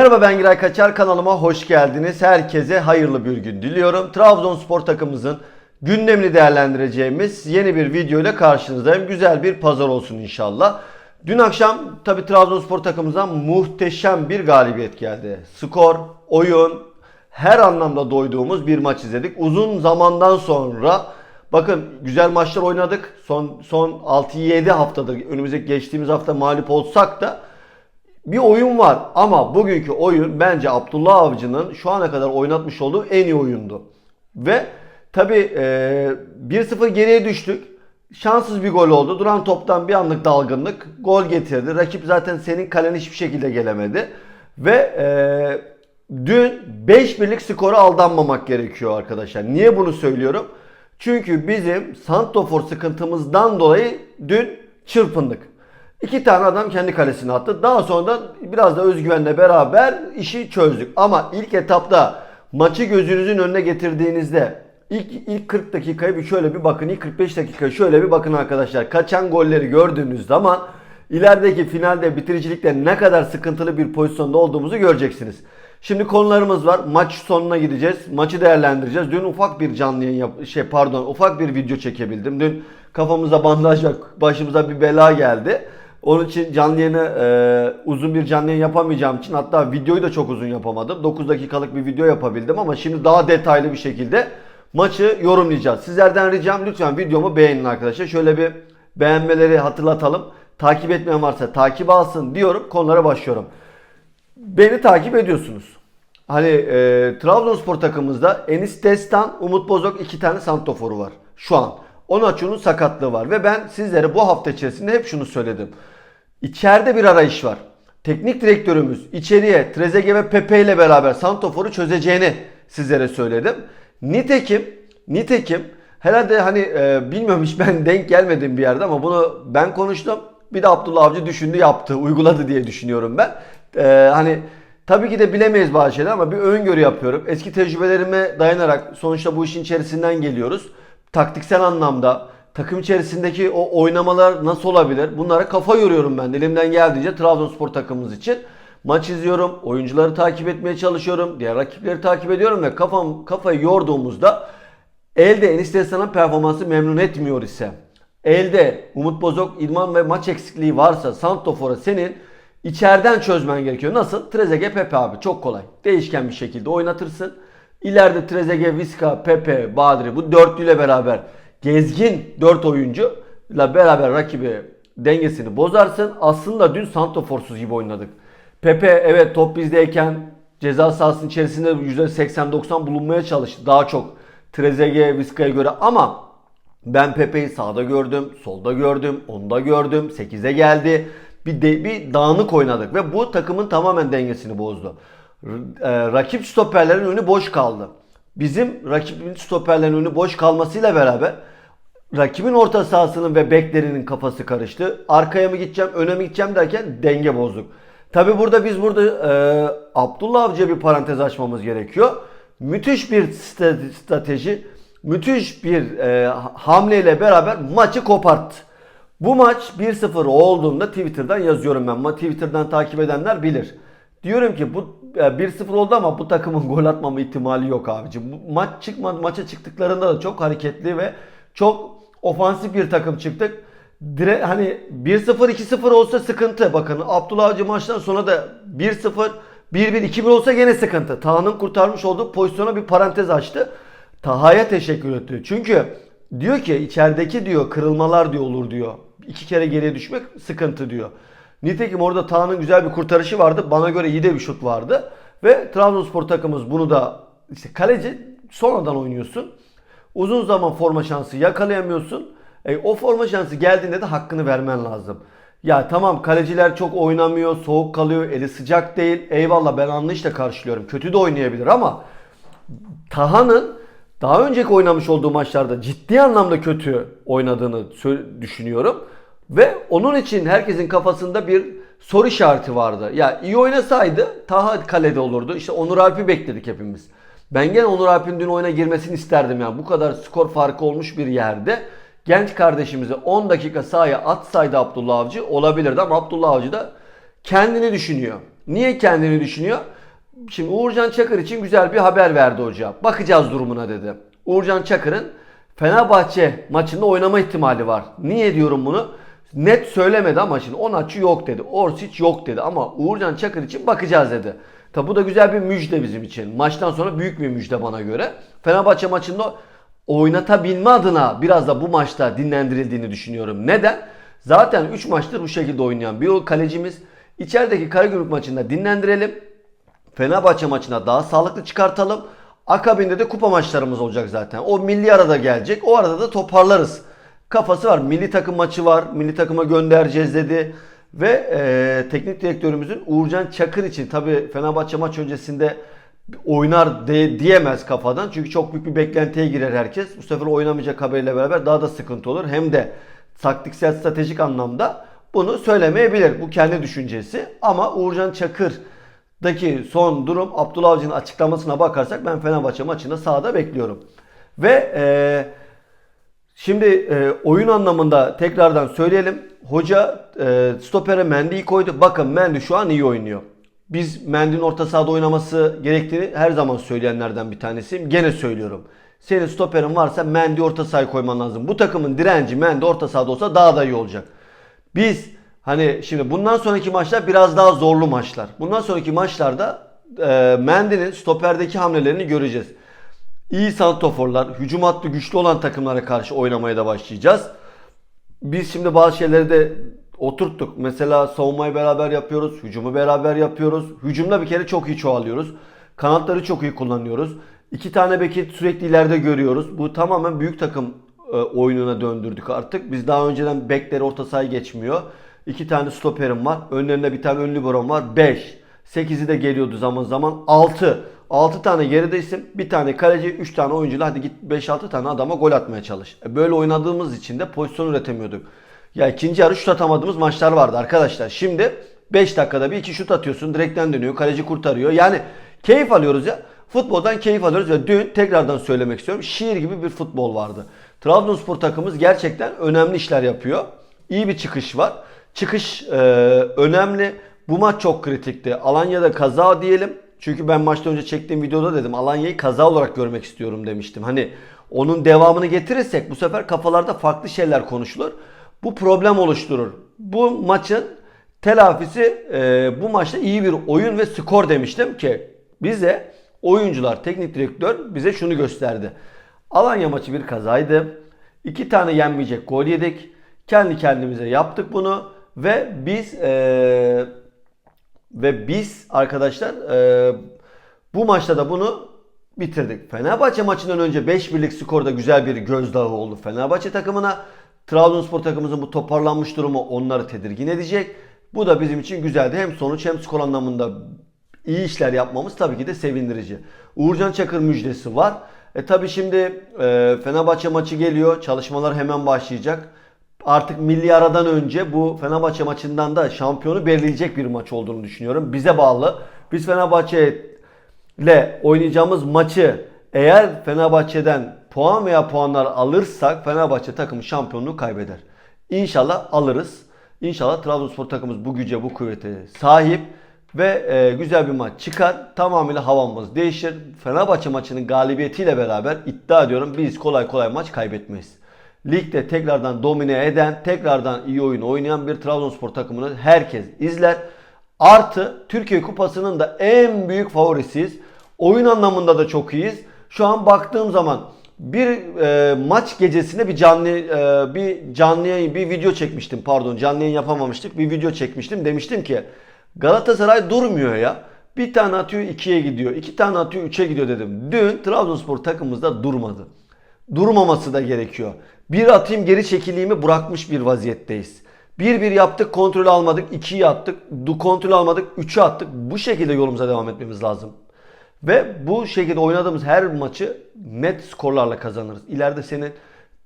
Merhaba ben Giray Kaçar kanalıma hoş geldiniz. Herkese hayırlı bir gün diliyorum. Trabzonspor takımımızın gündemini değerlendireceğimiz yeni bir video ile karşınızdayım. Güzel bir pazar olsun inşallah. Dün akşam tabi Trabzonspor takımımızdan muhteşem bir galibiyet geldi. Skor, oyun, her anlamda doyduğumuz bir maç izledik. Uzun zamandan sonra bakın güzel maçlar oynadık. Son son 6-7 haftadır önümüzdeki geçtiğimiz hafta mağlup olsak da bir oyun var ama bugünkü oyun bence Abdullah Avcı'nın şu ana kadar oynatmış olduğu en iyi oyundu. Ve tabi 1-0 geriye düştük. Şanssız bir gol oldu. Duran toptan bir anlık dalgınlık gol getirdi. Rakip zaten senin kalen hiçbir şekilde gelemedi. Ve e, dün 5 birlik skora aldanmamak gerekiyor arkadaşlar. Niye bunu söylüyorum? Çünkü bizim Santofor sıkıntımızdan dolayı dün çırpındık. İki tane adam kendi kalesine attı. Daha sonra da biraz da özgüvenle beraber işi çözdük. Ama ilk etapta maçı gözünüzün önüne getirdiğinizde ilk ilk 40 dakikayı bir şöyle bir bakın. ilk 45 dakikayı şöyle bir bakın arkadaşlar. Kaçan golleri gördüğünüz zaman ilerideki finalde bitiricilikte ne kadar sıkıntılı bir pozisyonda olduğumuzu göreceksiniz. Şimdi konularımız var. Maç sonuna gideceğiz. Maçı değerlendireceğiz. Dün ufak bir canlı yayın yap şey pardon ufak bir video çekebildim. Dün kafamıza bandaj. Başımıza bir bela geldi. Onun için canlı yayını e, uzun bir canlı yayın yapamayacağım için hatta videoyu da çok uzun yapamadım. 9 dakikalık bir video yapabildim ama şimdi daha detaylı bir şekilde maçı yorumlayacağız. Sizlerden ricam lütfen videomu beğenin arkadaşlar. Şöyle bir beğenmeleri hatırlatalım. Takip etmeyen varsa takip alsın diyorum. Konulara başlıyorum. Beni takip ediyorsunuz. Hani e, Trabzonspor takımımızda Enis Destan, Umut Bozok iki tane santoforu var şu an. Onaçu'nun sakatlığı var ve ben sizlere bu hafta içerisinde hep şunu söyledim. İçeride bir arayış var. Teknik direktörümüz içeriye Trezeguet ve Pepe ile beraber Santofor'u çözeceğini sizlere söyledim. Nitekim, nitekim herhalde hani e, bilmiyorum hiç ben denk gelmedim bir yerde ama bunu ben konuştum. Bir de Abdullah Avcı düşündü yaptı, uyguladı diye düşünüyorum ben. E, hani tabii ki de bilemeyiz bazı şeyler ama bir öngörü yapıyorum. Eski tecrübelerime dayanarak sonuçta bu işin içerisinden geliyoruz. Taktiksel anlamda takım içerisindeki o oynamalar nasıl olabilir? Bunlara kafa yoruyorum ben. Elimden geldiğince Trabzonspor takımımız için. Maç izliyorum, oyuncuları takip etmeye çalışıyorum, diğer rakipleri takip ediyorum ve kafam kafayı yorduğumuzda elde Enis Destan'ın performansı memnun etmiyor ise elde Umut Bozok, idman ve maç eksikliği varsa Santofor'a senin içeriden çözmen gerekiyor. Nasıl? Trezeguet, Pepe abi çok kolay. Değişken bir şekilde oynatırsın. İleride Trezeguet, Viska, Pepe, Badri bu dörtlüyle beraber gezgin dört oyuncuyla beraber rakibi dengesini bozarsın. Aslında dün Santoforsuz gibi oynadık. Pepe evet top bizdeyken ceza sahasının içerisinde %80-90 bulunmaya çalıştı. Daha çok Trezeguet, Viska'ya göre ama ben Pepe'yi sağda gördüm, solda gördüm, onda gördüm, 8'e geldi. Bir, de, bir dağınık oynadık ve bu takımın tamamen dengesini bozdu. R- e, rakip stoperlerin önü boş kaldı. Bizim rakibin stoperlerin önü boş kalmasıyla beraber rakibin orta sahasının ve beklerinin kafası karıştı. Arkaya mı gideceğim, öne mi gideceğim derken denge bozduk. Tabi burada biz burada e, Abdullah Avcı'ya bir parantez açmamız gerekiyor. Müthiş bir strate- strateji, müthiş bir e, hamleyle beraber maçı koparttı. Bu maç 1-0 olduğunda Twitter'dan yazıyorum ben. Twitter'dan takip edenler bilir. Diyorum ki bu 1-0 oldu ama bu takımın gol atmama ihtimali yok abicim. Maç çıkmadı, maça çıktıklarında da çok hareketli ve çok ofansif bir takım çıktık. Dire, hani 1-0 2-0 olsa sıkıntı. Bakın Abdullah Avcı maçtan sonra da 1-0 1-1 2-1 olsa gene sıkıntı. Taha'nın kurtarmış olduğu pozisyona bir parantez açtı. Taha'ya teşekkür etti. Çünkü diyor ki içerideki diyor kırılmalar diyor olur diyor. İki kere geriye düşmek sıkıntı diyor. Nitekim orada Taha'nın güzel bir kurtarışı vardı. Bana göre iyi de bir şut vardı. Ve Trabzonspor takımımız bunu da işte kaleci sonradan oynuyorsun. Uzun zaman forma şansı yakalayamıyorsun. E, o forma şansı geldiğinde de hakkını vermen lazım. Ya tamam kaleciler çok oynamıyor, soğuk kalıyor, eli sıcak değil. Eyvallah ben anlayışla karşılıyorum. Kötü de oynayabilir ama Taha'nın daha önceki oynamış olduğu maçlarda ciddi anlamda kötü oynadığını düşünüyorum. Ve onun için herkesin kafasında bir soru işareti vardı. Ya iyi oynasaydı Taha kalede olurdu. İşte Onur Alp'i bekledik hepimiz. Ben gene Onur Alp'in dün oyuna girmesini isterdim yani. Bu kadar skor farkı olmuş bir yerde. Genç kardeşimizi 10 dakika sahaya atsaydı Abdullah Avcı olabilirdi ama Abdullah Avcı da kendini düşünüyor. Niye kendini düşünüyor? Şimdi Uğurcan Çakır için güzel bir haber verdi hoca. Bakacağız durumuna dedi. Uğurcan Çakır'ın Fenerbahçe maçında oynama ihtimali var. Niye diyorum bunu? Net söylemedi ama şimdi Onaçu yok dedi. Orsic yok dedi ama Uğurcan Çakır için bakacağız dedi. Tabi bu da güzel bir müjde bizim için. Maçtan sonra büyük bir müjde bana göre. Fenerbahçe maçında oynatabilme adına biraz da bu maçta dinlendirildiğini düşünüyorum. Neden? Zaten 3 maçtır bu şekilde oynayan bir kalecimiz. İçerideki Karagümrük maçında dinlendirelim. Fenerbahçe maçına daha sağlıklı çıkartalım. Akabinde de kupa maçlarımız olacak zaten. O milli arada gelecek. O arada da toparlarız. Kafası var. Milli takım maçı var. Milli takıma göndereceğiz dedi. Ve e, teknik direktörümüzün Uğurcan Çakır için tabi Fenerbahçe maç öncesinde oynar de, diyemez kafadan. Çünkü çok büyük bir beklentiye girer herkes. Bu sefer oynamayacak haberiyle beraber daha da sıkıntı olur. Hem de taktiksel stratejik anlamda bunu söylemeyebilir. Bu kendi düşüncesi. Ama Uğurcan Çakır'daki son durum Abdullah Avcı'nın açıklamasına bakarsak ben Fenerbahçe maçında sahada bekliyorum. Ve eee Şimdi e, oyun anlamında tekrardan söyleyelim. Hoca e, stopere Mendy'yi koydu. Bakın Mendy şu an iyi oynuyor. Biz Mendy'nin orta sahada oynaması gerektiğini her zaman söyleyenlerden bir tanesiyim. Gene söylüyorum. Senin stoperin varsa Mendy orta sahaya koyman lazım. Bu takımın direnci Mendy orta sahada olsa daha da iyi olacak. Biz hani şimdi bundan sonraki maçlar biraz daha zorlu maçlar. Bundan sonraki maçlarda e, Mendy'nin stoperdeki hamlelerini göreceğiz. İyi santoforlar, hücum hattı güçlü olan takımlara karşı oynamaya da başlayacağız. Biz şimdi bazı şeyleri de oturttuk. Mesela savunmayı beraber yapıyoruz, hücumu beraber yapıyoruz. Hücumda bir kere çok iyi çoğalıyoruz. Kanatları çok iyi kullanıyoruz. İki tane beki sürekli ileride görüyoruz. Bu tamamen büyük takım e, oyununa döndürdük artık. Biz daha önceden bekleri orta sahayı geçmiyor. İki tane stoperim var. Önlerinde bir tane ön liberom var. 5. 8'i de geliyordu zaman zaman. 6. 6 tane geride isim, bir tane kaleci, 3 tane oyuncuyla hadi git 5-6 tane adama gol atmaya çalış. E böyle oynadığımız için de pozisyon üretemiyorduk. Ya ikinci yarı şut atamadığımız maçlar vardı arkadaşlar. Şimdi 5 dakikada bir iki şut atıyorsun, direkten dönüyor, kaleci kurtarıyor. Yani keyif alıyoruz ya. Futboldan keyif alıyoruz ve dün tekrardan söylemek istiyorum. Şiir gibi bir futbol vardı. Trabzonspor takımımız gerçekten önemli işler yapıyor. İyi bir çıkış var. Çıkış e, önemli. Bu maç çok kritikti. Alanya'da kaza diyelim. Çünkü ben maçtan önce çektiğim videoda dedim Alanya'yı kaza olarak görmek istiyorum demiştim. Hani onun devamını getirirsek bu sefer kafalarda farklı şeyler konuşulur. Bu problem oluşturur. Bu maçın telafisi e, bu maçta iyi bir oyun ve skor demiştim ki bize oyuncular, teknik direktör bize şunu gösterdi. Alanya maçı bir kazaydı. İki tane yenmeyecek gol yedik. Kendi kendimize yaptık bunu ve biz eee ve biz arkadaşlar e, bu maçta da bunu bitirdik. Fenerbahçe maçından önce 5 birlik skorda güzel bir gözdağı oldu Fenerbahçe takımına. Trabzonspor takımımızın bu toparlanmış durumu onları tedirgin edecek. Bu da bizim için güzeldi. Hem sonuç hem skor anlamında iyi işler yapmamız tabii ki de sevindirici. Uğurcan Çakır müjdesi var. E tabii şimdi e, Fenerbahçe maçı geliyor. Çalışmalar hemen başlayacak artık milli aradan önce bu Fenerbahçe maçından da şampiyonu belirleyecek bir maç olduğunu düşünüyorum. Bize bağlı. Biz Fenerbahçe ile oynayacağımız maçı eğer Fenerbahçe'den puan veya puanlar alırsak Fenerbahçe takımı şampiyonluğu kaybeder. İnşallah alırız. İnşallah Trabzonspor takımımız bu güce, bu kuvvete sahip ve e, güzel bir maç çıkar. Tamamıyla havamız değişir. Fenerbahçe maçının galibiyetiyle beraber iddia ediyorum biz kolay kolay maç kaybetmeyiz ligde tekrardan domine eden, tekrardan iyi oyun oynayan bir Trabzonspor takımını herkes izler. Artı Türkiye Kupası'nın da en büyük favorisiyiz. Oyun anlamında da çok iyiyiz. Şu an baktığım zaman bir e, maç gecesinde bir canlı e, bir canlı yayın, bir video çekmiştim. Pardon, canlı yayın yapamamıştık. Bir video çekmiştim. Demiştim ki Galatasaray durmuyor ya. Bir tane atıyor ikiye gidiyor. iki tane atıyor üçe gidiyor dedim. Dün Trabzonspor takımımızda durmadı. Durmaması da gerekiyor. Bir atayım geri çekileyimi bırakmış bir vaziyetteyiz. Bir bir yaptık kontrol almadık. ikiyi attık. Kontrol almadık. Üçü attık. Bu şekilde yolumuza devam etmemiz lazım. Ve bu şekilde oynadığımız her maçı net skorlarla kazanırız. İleride senin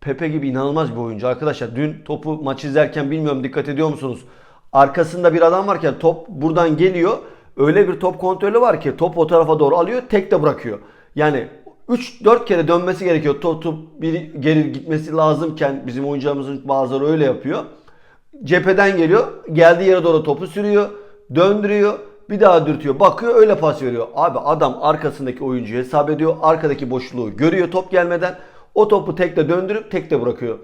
Pepe gibi inanılmaz bir oyuncu. Arkadaşlar dün topu maç izlerken bilmiyorum dikkat ediyor musunuz? Arkasında bir adam varken top buradan geliyor. Öyle bir top kontrolü var ki top o tarafa doğru alıyor tek de bırakıyor. Yani 3-4 kere dönmesi gerekiyor. Top bir geri gitmesi lazımken bizim oyuncularımızın bazıları öyle yapıyor. Cepheden geliyor. Geldiği yere doğru topu sürüyor. Döndürüyor. bir daha dürtüyor. Bakıyor öyle pas veriyor. Abi adam arkasındaki oyuncuyu hesap ediyor. Arkadaki boşluğu görüyor top gelmeden. O topu tekte döndürüp tekte bırakıyor.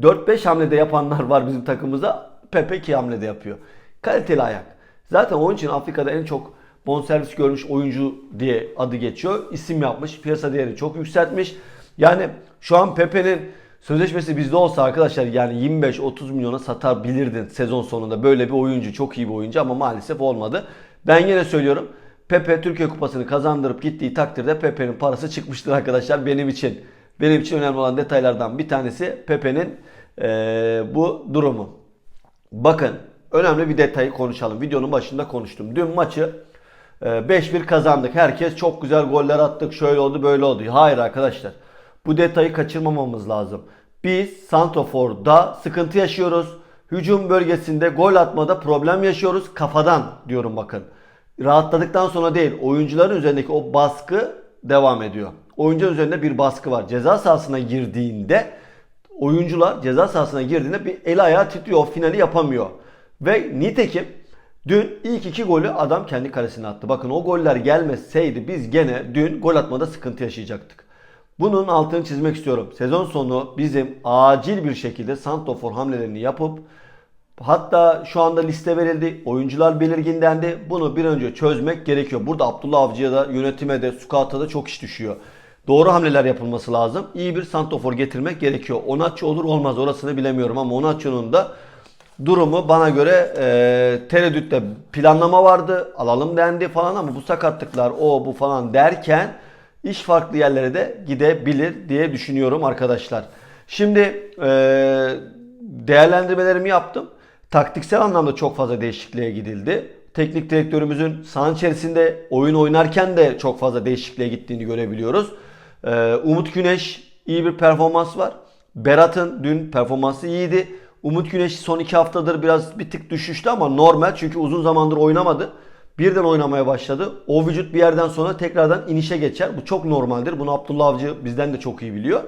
4-5 hamlede yapanlar var bizim takımımızda. Pepe 2 hamlede yapıyor. Kaliteli ayak. Zaten onun için Afrika'da en çok bonservis görmüş oyuncu diye adı geçiyor. İsim yapmış. Piyasa değeri çok yükseltmiş. Yani şu an Pepe'nin sözleşmesi bizde olsa arkadaşlar yani 25-30 milyona satabilirdin sezon sonunda. Böyle bir oyuncu. Çok iyi bir oyuncu ama maalesef olmadı. Ben yine söylüyorum. Pepe Türkiye Kupası'nı kazandırıp gittiği takdirde Pepe'nin parası çıkmıştır arkadaşlar benim için. Benim için önemli olan detaylardan bir tanesi Pepe'nin eee, bu durumu. Bakın önemli bir detayı konuşalım. Videonun başında konuştum. Dün maçı 5-1 kazandık. Herkes çok güzel goller attık. Şöyle oldu böyle oldu. Hayır arkadaşlar. Bu detayı kaçırmamamız lazım. Biz Santofor'da sıkıntı yaşıyoruz. Hücum bölgesinde gol atmada problem yaşıyoruz. Kafadan diyorum bakın. Rahatladıktan sonra değil. Oyuncuların üzerindeki o baskı devam ediyor. Oyuncuların üzerinde bir baskı var. Ceza sahasına girdiğinde oyuncular ceza sahasına girdiğinde bir el ayağı titriyor. O finali yapamıyor. Ve nitekim dün ilk iki golü adam kendi kalesine attı. Bakın o goller gelmeseydi biz gene dün gol atmada sıkıntı yaşayacaktık. Bunun altını çizmek istiyorum. Sezon sonu bizim acil bir şekilde Santofor hamlelerini yapıp Hatta şu anda liste verildi. Oyuncular belirgin dendi. Bunu bir önce çözmek gerekiyor. Burada Abdullah Avcı'ya da yönetime de Sukat'a da çok iş düşüyor. Doğru hamleler yapılması lazım. İyi bir santofor getirmek gerekiyor. Onatçı olur olmaz orasını bilemiyorum ama Onatçı'nın da durumu bana göre e, tereddütte planlama vardı. Alalım dendi falan ama bu sakatlıklar o bu falan derken iş farklı yerlere de gidebilir diye düşünüyorum arkadaşlar. Şimdi e, değerlendirmelerimi yaptım. Taktiksel anlamda çok fazla değişikliğe gidildi. Teknik direktörümüzün saha içerisinde oyun oynarken de çok fazla değişikliğe gittiğini görebiliyoruz. Ee, Umut Güneş iyi bir performans var. Berat'ın dün performansı iyiydi. Umut Güneş son iki haftadır biraz bir tık düşüştü ama normal çünkü uzun zamandır oynamadı. Birden oynamaya başladı. O vücut bir yerden sonra tekrardan inişe geçer. Bu çok normaldir. Bunu Abdullah Avcı bizden de çok iyi biliyor.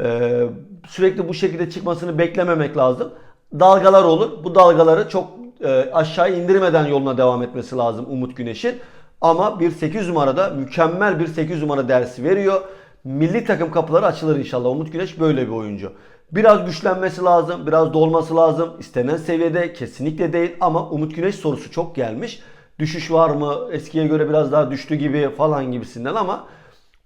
Ee, sürekli bu şekilde çıkmasını beklememek lazım. Dalgalar olur. Bu dalgaları çok e, aşağı indirmeden yoluna devam etmesi lazım Umut Güneş'in. Ama bir 8 numarada mükemmel bir 8 numara dersi veriyor. Milli takım kapıları açılır inşallah. Umut Güneş böyle bir oyuncu. Biraz güçlenmesi lazım, biraz dolması lazım. İstenen seviyede kesinlikle değil ama Umut Güneş sorusu çok gelmiş. Düşüş var mı? Eskiye göre biraz daha düştü gibi falan gibisinden ama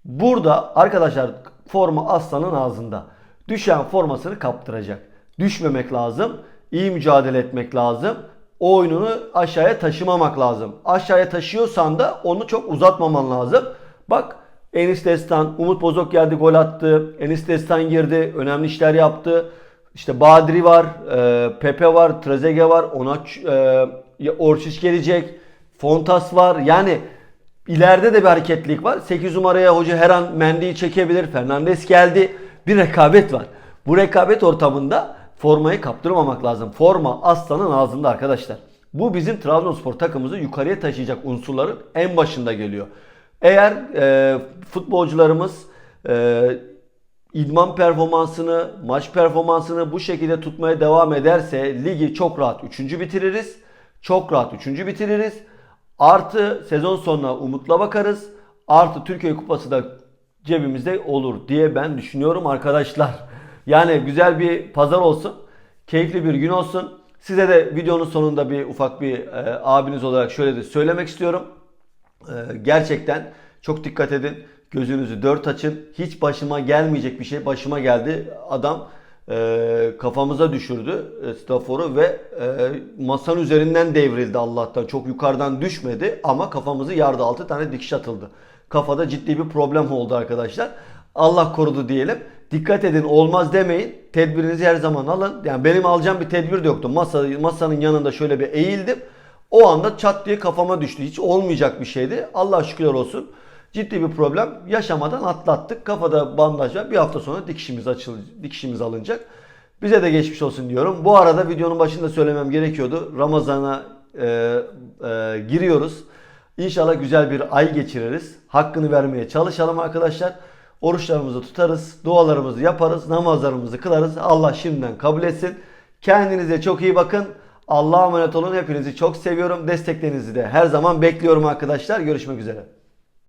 burada arkadaşlar forma aslanın ağzında. Düşen formasını kaptıracak. Düşmemek lazım. iyi mücadele etmek lazım. O oyununu aşağıya taşımamak lazım. Aşağıya taşıyorsan da onu çok uzatmaman lazım. Bak Enis Destan, Umut Bozok geldi gol attı. Enis Destan girdi. Önemli işler yaptı. İşte Badri var, e, Pepe var, Trezeguet var, ona e, Orçiç gelecek. Fontas var. Yani ileride de bir hareketlilik var. 8 numaraya hoca her an Mendy'yi çekebilir. Fernandes geldi. Bir rekabet var. Bu rekabet ortamında formayı kaptırmamak lazım. Forma aslanın ağzında arkadaşlar. Bu bizim Trabzonspor takımımızı yukarıya taşıyacak unsurların en başında geliyor. Eğer e, futbolcularımız e, idman performansını, maç performansını bu şekilde tutmaya devam ederse ligi çok rahat 3. bitiririz. Çok rahat 3. bitiririz. Artı sezon sonuna umutla bakarız. Artı Türkiye Kupası da cebimizde olur diye ben düşünüyorum arkadaşlar. Yani güzel bir pazar olsun. Keyifli bir gün olsun. Size de videonun sonunda bir ufak bir e, abiniz olarak şöyle de söylemek istiyorum. E, gerçekten çok dikkat edin. Gözünüzü dört açın. Hiç başıma gelmeyecek bir şey başıma geldi. Adam e, kafamıza düşürdü e, Stafford'u ve e, masanın üzerinden devrildi Allah'tan. Çok yukarıdan düşmedi ama kafamızı yardı. 6 tane dikiş atıldı. Kafada ciddi bir problem oldu arkadaşlar. Allah korudu diyelim. Dikkat edin olmaz demeyin. Tedbirinizi her zaman alın. Yani benim alacağım bir tedbir de yoktu. Masa, masanın yanında şöyle bir eğildim. O anda çat diye kafama düştü. Hiç olmayacak bir şeydi. Allah şükürler olsun. Ciddi bir problem yaşamadan atlattık. Kafada bandaj var. Bir hafta sonra dikişimiz açıl dikişimiz alınacak. Bize de geçmiş olsun diyorum. Bu arada videonun başında söylemem gerekiyordu. Ramazana e, e, giriyoruz. İnşallah güzel bir ay geçiririz. Hakkını vermeye çalışalım arkadaşlar. Oruçlarımızı tutarız, dualarımızı yaparız, namazlarımızı kılarız. Allah şimdiden kabul etsin. Kendinize çok iyi bakın. Allah'a emanet olun. Hepinizi çok seviyorum. Desteklerinizi de her zaman bekliyorum arkadaşlar. Görüşmek üzere.